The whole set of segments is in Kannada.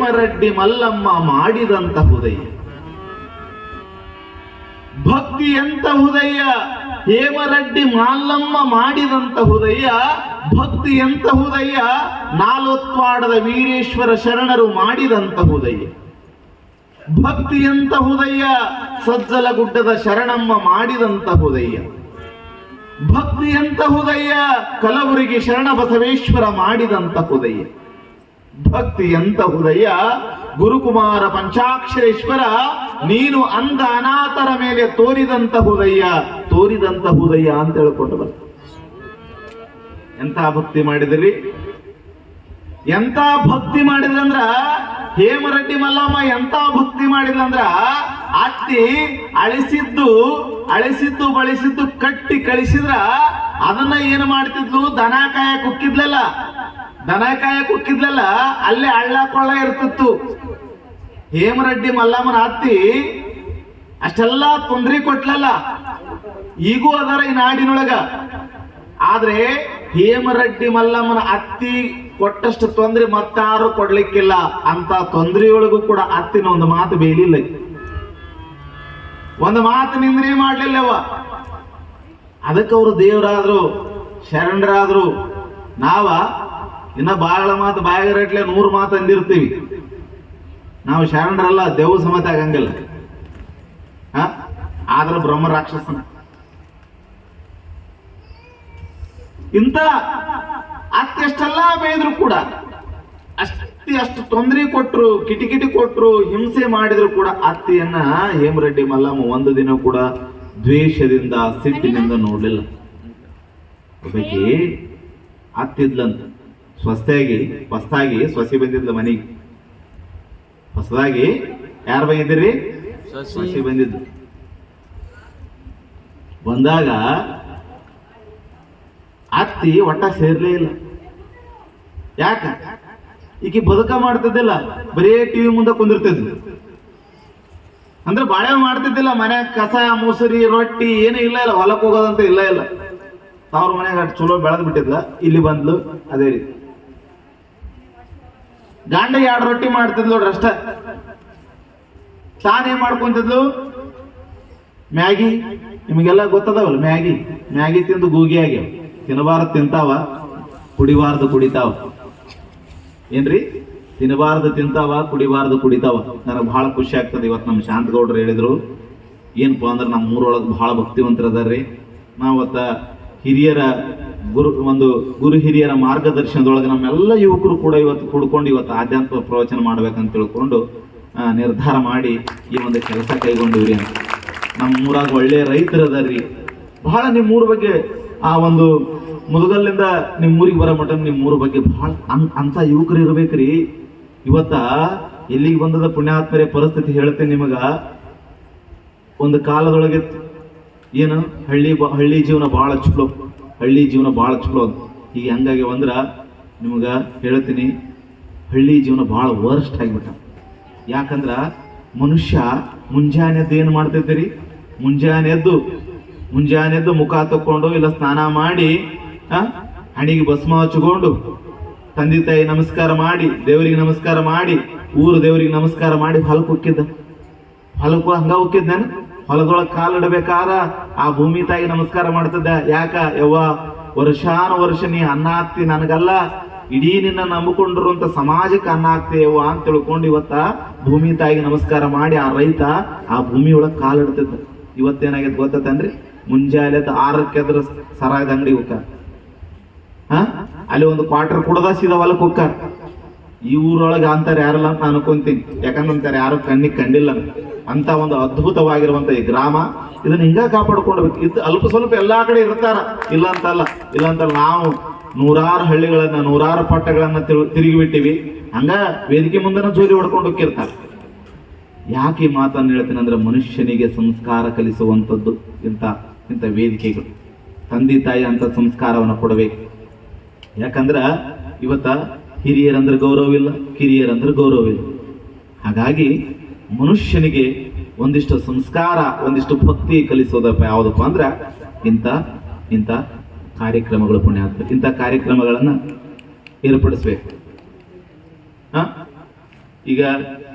ಹೇಮರೆಡ್ಡಿ ಮಲ್ಲಮ್ಮ ಹೃದಯ ಭಕ್ತಿ ಹೃದಯ ಹೇಮರೆಡ್ಡಿ ಮಾಲ್ಲಮ್ಮ ಮಾಡಿದಂತ ಹೃದಯ ಭಕ್ತಿ ಎಂತ ಹೃದಯ ನಾಲ್ವತ್ವಾಡದ ವೀರೇಶ್ವರ ಶರಣರು ಮಾಡಿದಂತ ಹೃದಯ ಭಕ್ತಿ ಎಂತ ಸಜ್ಜಲ ಗುಡ್ಡದ ಶರಣಮ್ಮ ಮಾಡಿದಂತ ಹೃದಯ ಭಕ್ತಿ ಎಂತ ಹೃದಯ ಕಲಬುರಗಿ ಶರಣ ಬಸವೇಶ್ವರ ಮಾಡಿದಂತ ಉದಯ ಭಕ್ತಿ ಎಂತ ಉದಯ? ಗುರುಕುಮಾರ ಪಂಚಾಕ್ಷರೇಶ್ವರ, ನೀನು ಅಂಧ ಅನಾಥರ ಮೇಲೆ ತೋರಿದಂತ ಹೃದಯ ತೋರಿದಂತ ಹೃದಯ ಅಂತ ಹೇಳ್ಕೊಂಡು ಬರ್ತ ಎಂತ ಭಕ್ತಿ ಮಾಡಿದ್ರಿ? ಎಂತ ಭಕ್ತಿ ಮಾಡಿದ್ರಂದ್ರ, ಹೇಮರೆಡ್ಡಿ ಮಲ್ಲಮ್ಮ ಎಂತ ಭಕ್ತಿ ಮಾಡಿದ್ರಂದ್ರ, ಅತ್ತಿ ಅಳಿಸಿದ್ದು ಅಳಿಸಿದ್ದು, ಬಳಸಿದ್ದು, ಕಟ್ಟಿ ಕಳಿಸಿದ್ರ, ಅದನ್ನ ಏನು ಮಾಡ್ತಿದ್ಲು? ದನ ಕಾಯ ಕುಕ್ಕಿದ್ಲಲ್ಲ ದನ ಕಾಯ ಕುಕ್ಕಿದ್ಲಲ್ಲ, ಅಲ್ಲೇ ಹಳ್ಳ ಕೊಳ್ಳ ಇರ್ತಿತ್ತು. ಹೇಮರೆಡ್ಡಿ ಮಲ್ಲಮ್ಮನ ಅತ್ತಿ ಅಷ್ಟೆಲ್ಲ ತೊಂದರೆ ಕೊಟ್ಲಲ್ಲ. ಈಗೂ ಅದರ ಈ ನಾಡಿನೊಳಗ. ಆದ್ರೆ ಹೇಮರೆಡ್ಡಿ ಮಲ್ಲಮ್ಮನ ಅತ್ತಿ ಕೊಟ್ಟಷ್ಟು ತೊಂದ್ರೆ ಮತ್ತಾರು ಕೊಡ್ಲಿಕ್ಕಿಲ್ಲ. ಅಂತ ತೊಂದರೆಯೊಳಗೂ ಕೂಡ ಅತ್ತಿನ ಒಂದು ಮಾತು ಬೇಲಿಲ್ಲ. ಒಂದು ಮಾತು ನಿಂದ್ರೆ ಮಾಡ್ಲಿಲ್ಲವ. ಅದಕ್ಕೆ ಅವರು ದೇವರಾದ್ರು, ಶರಣರಾದ್ರು. ನಾವ ಇನ್ನ ಬಾಳ ಮಾತು ಬಾಯಗರಟ್ಲೆ ನೂರು ಮಾತು ಅಂದಿರ್ತೀವಿ. ನಾವು ಶರಣರಲ್ಲ ದೇವ ಸಮೇತ ಆಗಂಗಿಲ್ಲ. ಆದ್ರೆ ಬ್ರಹ್ಮ ರಾಕ್ಷಸನ. ಇಂಥ ಅತ್ತೆಷ್ಟೆಲ್ಲ ಬೇದ್ರು ಕೂಡ, ಅಷ್ಟಿ ಅಷ್ಟು ತೊಂದರೆ ಕೊಟ್ರು, ಕಿಟಿಕಿಟಿ ಕೊಟ್ರು, ಹಿಂಸೆ ಮಾಡಿದ್ರು ಕೂಡ ಅತ್ತೆಯನ್ನ ಹೇಮರೆಡ್ಡಿ ಮಲ್ಲಮ್ಮ ಒಂದು ದಿನ ಕೂಡ ದ್ವೇಷದಿಂದ ಸಿಟ್ಟಿನಿಂದ ನೋಡ್ಲಿಲ್ಲ. ಅತ್ತಿದ್ಲಂತ. ಸ್ವಸ್ಥಾಗಿ ಹೊಸ್ತಾಗಿ ಸೊಸಿ ಬಂದಿದ್ಲು ಮನೆಗೆ. ಹೊಸದಾಗಿ ಯಾರು ಬಂದಿದ್ದೀರಿ ಸೊಸಿ. ಬಂದಿದ್ದು. ಬಂದಾಗ ಅತ್ತಿ ಒಟ್ಟ ಸೇರ್ಲೇ ಇಲ್ಲ. ಯಾಕ? ಈಕಿ ಬದುಕ ಮಾಡ್ತಿದ್ದಿಲ್ಲ ಬರೀ ಟಿವಿ ಮುಂದೆ ಕುಂದಿರ್ತಿದ್ಲು. ಅಂದ್ರೆ ಬಾಳೆ ಮಾಡ್ತಿದ್ದಿಲ್ಲ ಮನ್ಯಾಗ ಕಸ ಮುಸುರಿ ರೊಟ್ಟಿ ಏನೂ ಇಲ್ಲ ಇಲ್ಲ ಹೊಲಕ್ಕೆ ಹೋಗೋದಂತ ಇಲ್ಲ ಇಲ್ಲ. ತವ್ರ ಮನ್ಯಾಗ ಚಲೋ ಬೆಳೆದ್ ಬಿಟ್ಟಿದ್ಲ ಇಲ್ಲಿ ಬಂದ್ಲು ಅದೇ ರೀತಿ. ಗಂಡ ಎರಡು ರೊಟ್ಟಿ ಮಾಡ್ತಿದ್ಲು ನೋಡ್ರಿ ಅಷ್ಟ. ತಾನೇ ಮಾಡ್ಕೊಂತಿದ್ಲು? ಮ್ಯಾಗಿ? ನಿಮಗೆಲ್ಲ ಗೊತ್ತದವಲ್ಲ, ಮ್ಯಾಗಿ. ಮ್ಯಾಗಿ ತಿಂದು ಗೂಗಿ ಆಗ್ಯಾವ. ತಿನ್ನಬಾರದು ತಿಂತಾವ, ಕುಡಿಬಾರ್ದು ಕುಡಿತಾವ. ಏನ್ರಿ? ತಿನ್ನಬಾರ್ದು ತಿಂತಾವ, ಕುಡಿಬಾರ್ದು ಕುಡಿತಾವ. ನನಗೆ ಬಹಳ ಖುಷಿ ಆಗ್ತದೆ ಇವತ್ತು ನಮ್ಮ ಶಾಂತಗೌಡ್ರು ಹೇಳಿದ್ರು. ಏನಪ್ಪ ಅಂದ್ರೆ ನಮ್ಮ ಊರೊಳಗೆ ಬಹಳ ಭಕ್ತಿವಂತರದಾರ್ರಿ. ನಾವತ್ತ ಹಿರಿಯರ ಗುರು, ಒಂದು ಗುರು ಹಿರಿಯರ ಮಾರ್ಗದರ್ಶನದೊಳಗೆ ನಮ್ಮೆಲ್ಲ ಯುವಕರು ಕೂಡ ಇವತ್ತು ಕುಡ್ಕೊಂಡು ಇವತ್ತು ಆಧ್ಯಾತ್ಮ ಪ್ರವಚನ ಮಾಡ್ಬೇಕಂತ ತಿಳ್ಕೊಂಡು ನಿರ್ಧಾರ ಮಾಡಿ ಈ ಒಂದು ಕೆಲಸ ಕೈಗೊಂಡಿವ್ರಿ ಅಂತ. ನಮ್ಮ ಊರಾಗ ಒಳ್ಳೆಯ ರೈತರು ಅದಾರ್ರಿ. ಬಹಳ ನಿಮ್ಮ ಊರ ಬಗ್ಗೆ, ಆ, ಒಂದು ಮುದುಗಲ್ಲಿಂದ ನಿಮ್ಮ ಊರಿಗೆ ಬರೋ ಮಟ್ಟ ನಿಮ್ಮ ಊರ ಬಗ್ಗೆ ಬಹಳ ಅನ್- ಅಂತ ಯುವಕರು ಇರ್ಬೇಕ್ರಿ. ಇವತ್ತ ಎಲ್ಲಿಗೆ ಬಂದದ ಪುಣ್ಯಾತ್ಮರ ಪರಿಸ್ಥಿತಿ ಹೇಳ್ತೇನೆ ನಿಮಗ. ಒಂದು ಕಾಲದೊಳಗೆ ಏನು, ಹಳ್ಳಿ ಹಳ್ಳಿ ಜೀವನ ಭಾಳ ಚಲೋ. ಹಳ್ಳಿ ಜೀವನ ಭಾಳ ಚಲೋ ಅದು. ಈಗ ಹಂಗಾಗಿ ಅಂದ್ರೆ ನಿಮ್ಗೆ ಹೇಳ್ತೀನಿ, ಹಳ್ಳಿ ಜೀವನ ಭಾಳ ವರ್ಸ್ಟ್ ಆಗಿಬಿಟ್ಟ ಯಾಕಂದ್ರೆ ಮನುಷ್ಯ ಮುಂಜಾನೆ ಎದ್ದು ಏನು ಮಾಡ್ತಿದ್ದೀರಿ ಮುಂಜಾನೆ ಎದ್ದು ಮುಂಜಾನೆ ಎದ್ದು ಮುಖ ತಕ್ಕೊಂಡು ಇಲ್ಲ ಸ್ನಾನ ಮಾಡಿ ಹಣಿಗೆ ಭಸ್ಮ ಹಚ್ಕೊಂಡು ತಂದೆ ತಾಯಿ ನಮಸ್ಕಾರ ಮಾಡಿ, ದೇವರಿಗೆ ನಮಸ್ಕಾರ ಮಾಡಿ, ಊರು ದೇವರಿಗೆ ನಮಸ್ಕಾರ ಮಾಡಿ ಹೊಲಕ್ಕೆ ಹೊಕ್ಕಿದ್ದ. ಹೊಲಕ್ಕೂ ಹಂಗ ಹೋಗಿದ್ ನಾನು? ಹೊಲದೊಳಗೆ ಕಾಲಿಡಬೇಕಾದ ಆ ಭೂಮಿ ತಾಯಿ ನಮಸ್ಕಾರ ಮಾಡ್ತಿದ್ದ. ಯಾಕ? ಯವ್ವ, ವರ್ಷಾನು ವರ್ಷ ನೀ ಅನ್ನ ಹಾಕ್ತಿ ನನಗಲ್ಲ. ಇಡೀ ನಿನ್ನ ನಂಬಿಕೊಂಡಿರುವಂತ ಸಮಾಜಕ್ಕೆ ಅನ್ನ ಹಾಕ್ತೇವ ಅಂತ ತಿಳ್ಕೊಂಡು ಇವತ್ತ ಭೂಮಿ ತಾಯಿಗೆ ನಮಸ್ಕಾರ ಮಾಡಿ ಆ ರೈತ ಆ ಭೂಮಿ ಒಳಗೆ ಕಾಲಿಡ್ತಿದ್ದ ಇವತ್ತೇನಾಗೈತೆ ಗೊತ್ತತನ್ರಿ? ಮುಂಜಾನೆ ಆರಕ್ಕೆ ಅದ್ರ ಸರಾಯದ ಅಂಗಡಿ ಹೋಗ ಹಾ? ಅಲ್ಲಿ ಒಂದು ಕ್ವಾರ್ಟರ್ ಕುಡದ ಸೀದಾ ಹೊಲಕ್ಕೆ ಈ ಊರೊಳಗೆ ಅಂತಾರೆ ಯಾರಲ್ಲ ಅಂತ ನಾನು ಅನ್ಕೊಂತೀನಿ. ಯಾಕಂದ್ರೆ ಅಂತಾರೆ ಯಾರು ಕಣ್ಣಿಗೆ ಕಂಡಿಲ್ಲ. ಅಂತ ಒಂದು ಅದ್ಭುತವಾಗಿರುವಂತ ಈ ಗ್ರಾಮ, ಇದನ್ನ ಹಿಂಗ ಕಾಪಾಡ್ಕೊಳ್ಬೇಕು ಇದು ಅಲ್ಪ ಸ್ವಲ್ಪ ಎಲ್ಲಾ ಕಡೆ ಇರ್ತಾರ. ಇಲ್ಲ ಅಂತಲ್ಲ ಇಲ್ಲ ಅಂತಲ್ಲ ನಾವು ನೂರಾರು ಹಳ್ಳಿಗಳನ್ನ, ನೂರಾರು ಪಟ್ಟಗಳನ್ನ ತಿರು- ತಿರುಗಿ ಬಿಟ್ಟಿವಿ ಹಂಗ ವೇದಿಕೆ ಮುಂದನ ಜೋಲಿ ಹೊಡ್ಕೊಂಡು ಹೋಗಿರ್ತಾರೆ ಯಾಕೆ ಈ ಮಾತನ್ನು ಹೇಳ್ತೀನಿ ಅಂದ್ರೆ ಮನುಷ್ಯನಿಗೆ ಸಂಸ್ಕಾರ ಕಲಿಸುವಂಥದ್ದು ಇಂಥ ಇಂಥ ವೇದಿಕೆಗಳು. ತಂದೆ, ತಾಯಿ ಅಂತ ಸಂಸ್ಕಾರವನ್ನು ಕೊಡಬೇಕು. ಯಾಕಂದ್ರೆ ಇವತ್ತ ಹಿರಿಯರಂದ್ರೆ ಗೌರವ ಇಲ್ಲ ಕಿರಿಯರಂದ್ರೆ ಗೌರವ ಇಲ್ಲ ಹಾಗಾಗಿ ಮನುಷ್ಯನಿಗೆ ಒಂದಿಷ್ಟು ಸಂಸ್ಕಾರ, ಒಂದಿಷ್ಟು ಭಕ್ತಿ ಕಲಿಸೋದಪ್ಪ ಯಾವುದಪ್ಪ ಅಂದ್ರೆ ಇಂಥ ಇಂಥ ಕಾರ್ಯಕ್ರಮಗಳು ಪುಣ್ಯ ಆಗ್ತವೆ ಇಂಥ ಕಾರ್ಯಕ್ರಮಗಳನ್ನ ಏರ್ಪಡಿಸ್ಬೇಕು. ಹ? ಈಗ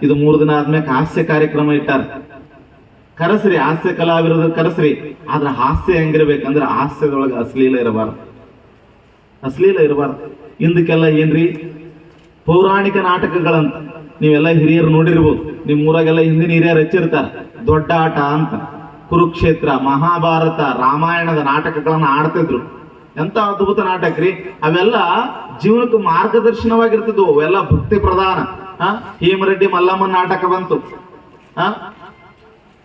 ಇದು ಮೂರು ದಿನ ಆದ್ಮೇಲೆ ಹಾಸ್ಯ ಕಾರ್ಯಕ್ರಮ ಇಟ್ಟಾರ. ಕರೆಸ್ರಿ, ಹಾಸ್ಯ ಕಲಾವಿರದ ಕರೆಸ್ರಿ. ಆದ್ರೆ ಹಾಸ್ಯ ಹೆಂಗಿರ್ಬೇಕಂದ್ರೆ ಹಾಸ್ಯದೊಳಗೆ ಅಶ್ಲೀಲ ಇರಬಾರ್ದು. ಅಶ್ಲೀಲ ಇರಬಾರ್ದು. ಇಂದಕ್ಕೆಲ್ಲ ಏನ್ರಿ? ಪೌರಾಣಿಕ ನಾಟಕಗಳಂತ. ನೀವೆಲ್ಲ ಹಿರಿಯರು ನೋಡಿರ್ಬೋದು. ನಿಮ್ಮ ಊರಾಗೆಲ್ಲ ಹಿಂದಿನ ಹಿರಿಯರು ಹಚ್ಚಿರ್ತಾರೆ. ದೊಡ್ಡ ಆಟ ಅಂತ. ಕುರುಕ್ಷೇತ್ರ, ಮಹಾಭಾರತ, ರಾಮಾಯಣದ ನಾಟಕಗಳನ್ನು ಆಡ್ತಿದ್ರು. ಎಂತ ಅದ್ಭುತ ನಾಟಕ ರೀ. ಅವೆಲ್ಲ ಜೀವನಕ್ಕೆ ಮಾರ್ಗದರ್ಶನವಾಗಿರ್ತಿದ್ವು. ಅವೆಲ್ಲ ಭಕ್ತಿ ಪ್ರಧಾನ. ಆ? ಹೇಮರೆಡ್ಡಿ ಮಲ್ಲಮ್ಮನ ನಾಟಕ ಬಂತು. ಆ?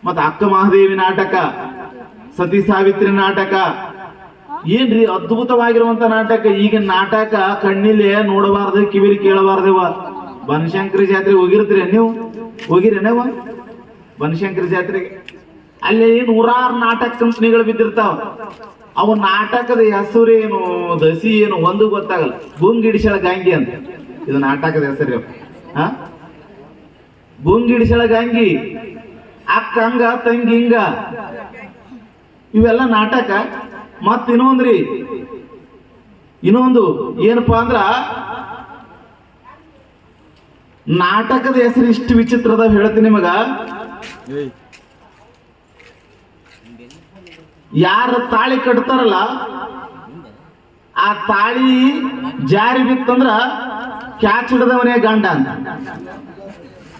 ಮತ್ತ ಅಕ್ಕ ಮಹಾದೇವಿ ನಾಟಕ, ಸತಿ ಸಾವಿತ್ರಿ ನಾಟಕ. ಏನ್ರಿ ಅದ್ಭುತವಾಗಿರುವಂತ ನಾಟಕ? ಈಗಿನ ನಾಟಕ ಕಣ್ಣಿಲೆ ನೋಡಬಾರ್ದು, ಕಿವಿಲಿ ಕೇಳಬಾರ್ದವ ಬನಶಂಕರಿ ಜಾತ್ರೆ ಹೋಗಿರ್ತೀರಿ ನೀವು? ಹೋಗಿರೇನವ ಬನಶಂಕರಿ ಜಾತ್ರೆಗೆ? ಅಲ್ಲಿ ನೂರಾರು ನಾಟಕ ಕಂಪ್ನಿಗಳು ಬಿದ್ದಿರ್ತಾವ. ಅವು ನಾಟಕದ ಹೆಸರು ಏನು, ದಸಿ ಏನು, ಒಂದು ಗೊತ್ತಾಗಲ್ಲ. ಗುಂಗಿಡಿಸಳ ಗಾಂಗಿ ಅಂತ. ಇದು ನಾಟಕದ ಹೆಸರು ಹಾ? ಗುಂಗಿಡಿಸಳ ಗಾಂಗಿ. ಅಕ್ಕ ಹಂಗ, ತಂಗಿ ಹಿಂಗ. ಇವೆಲ್ಲ ನಾಟಕ. ಮತ್ ಇನ್ನೊಂದ್ರಿ. ಇನ್ನೊಂದು ಏನಪ್ಪಾ ಅಂದ್ರ ನಾಟಕದ ಹೆಸರು ಇಷ್ಟು ವಿಚಿತ್ರದ ಹೇಳ್ತೀನಿ ನಿಮಗ. ಯಾರ ತಾಳಿ ಕಟ್ತಾರಲ್ಲ ಆ ತಾಳಿ ಜಾರಿ ಬಿತ್ತಂದ್ರ ಕ್ಯಾಚ್ ಹಿಡಿದವನೇ ಗಂಡ ಅಂತ.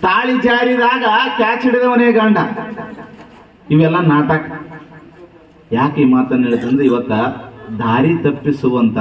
ತಾಳಿ ಜಾರಿದಾಗ ಕ್ಯಾಚ್ ಹಿಡಿದವನೇ ಗಂಡ. ಇವೆಲ್ಲ ನಾಟಕ. ಯಾಕೆ ಈ ಮಾತನ್ನು ಹೇಳಿದ್ರೆ ಇವತ್ತ ದಾರಿ ತಪ್ಪಿಸುವಂತ